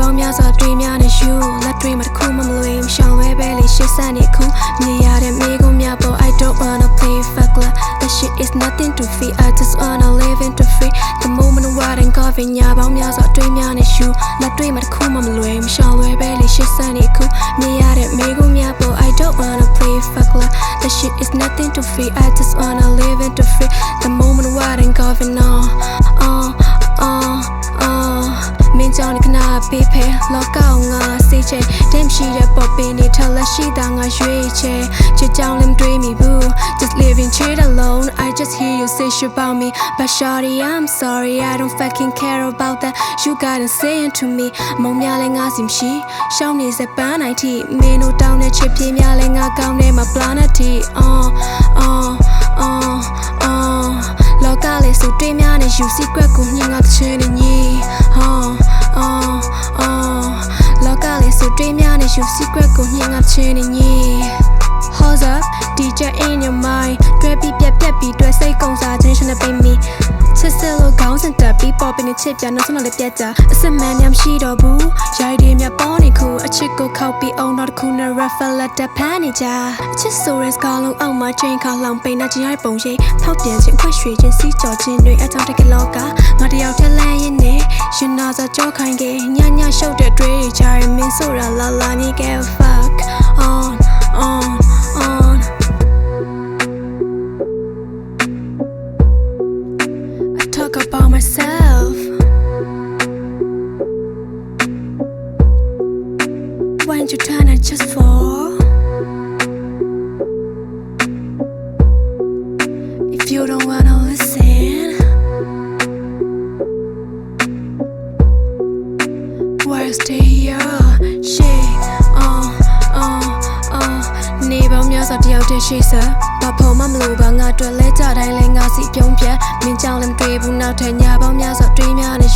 ပေါင်းများစွာတွေးများနဲ့ယူလက်တွေမှာတစ်ခုမှမလွေမရှောင်ဝဲပဲလေရှစ်ဆက်နေခုမြင်ရတဲ့မိကုံးများပေါ် I don't wanna play fuck la that shit is nothing to fear. I just wanna live in to free. The moment of what and coughing ညာပေါင်းများစွာတွေးများနဲ့ယူလက်တွေမှာတစ်ခုမှမလွေမရှောင်ဝဲပဲလေရှစ်ဆက်နေခုမြင်ရတဲ့မိကုံးများပေါ် I don't wanna play fuck la that shit is nothing to fear. I just wanna live in to free. The moment of what and coughing လောကောင်ငါစိတ်ချဲတင်ရှိတဲ့ပေါ်ပင်နေထလက်ရှိတာငါရွေးချဲချစ်ကြောင်လည်းမတွေးမိဘူး just living shit alone I just hear you say shit about me but shawty I'm sorry I don't fucking care about that you gotta say it to me မုံများလည်းငါစီမရှိရှောင်းနေစပန်းနိုင်ထိမင်းတို့တောင်းတဲ့ချစ်ပြေးများလည်းငါကောင်းတဲ့မှာ planet ထိ uh uh uh uh လောကလေးစုတွေးများနေ you secret ကိုညင်ငါတစ်ချင်နေညီ uh uh uh လောကလေးစုတွေးများနေ you secret ကိုညင်ငါတစ်ချင်နေညီ Hold up DJ in your mind တွဲပြီးပြက်ပြက်ပြီးတွဲစိတ်ကုန်စားခြင်းရှင်နဲ့ပိတ်မိချစ်စလို့ခေါင်းစဉ်တက်ပြီးပေါ်ပင်နဲ့ချစ်ပြနောက်ဆုံးတော့လည်းပြက်ကြအစမှန်များမရှိတော့ဘူးရိုက်တွေမြပေါ်နေခုအချစ်ကိုခောက်ပြီးအောင်တော့တစ်ခုနဲ့ refer letter ဖမ်းနေကြအချစ်ဆိုရဲစကားလုံးအောက်မှာချိန်ခါလောင်ပိန်နေခြင်းရိုက်ပုံရိပ်ဖောက်ပြန်ခြင်းခွက်ရွှေခြင်းစီးကြော်ခြင်းတွေအကြောင်းတကယ်လောကငါတယောက်ထက်လန်းရင်နဲ့ရှင်နာစာကြောခိုင်းခဲ့ညညရှုပ် and surah la la nigga fuck. On on on. I talk about myself. Why don't you turn it just for? If you don't wanna listen. Stay here. Shake, uh, uh, uh. နေပေါင်းများစွာတယောက်တည်းရှိစဘာဖို့မှမလိုပါငါတွေ့လဲကြတိုင်းလဲငါစီပြုံးပြတ်မင်းကြောင့်လည်းမတွေ့ဘူးနောက်ထပ်ညပေါင်းများစွာတွေးများနေ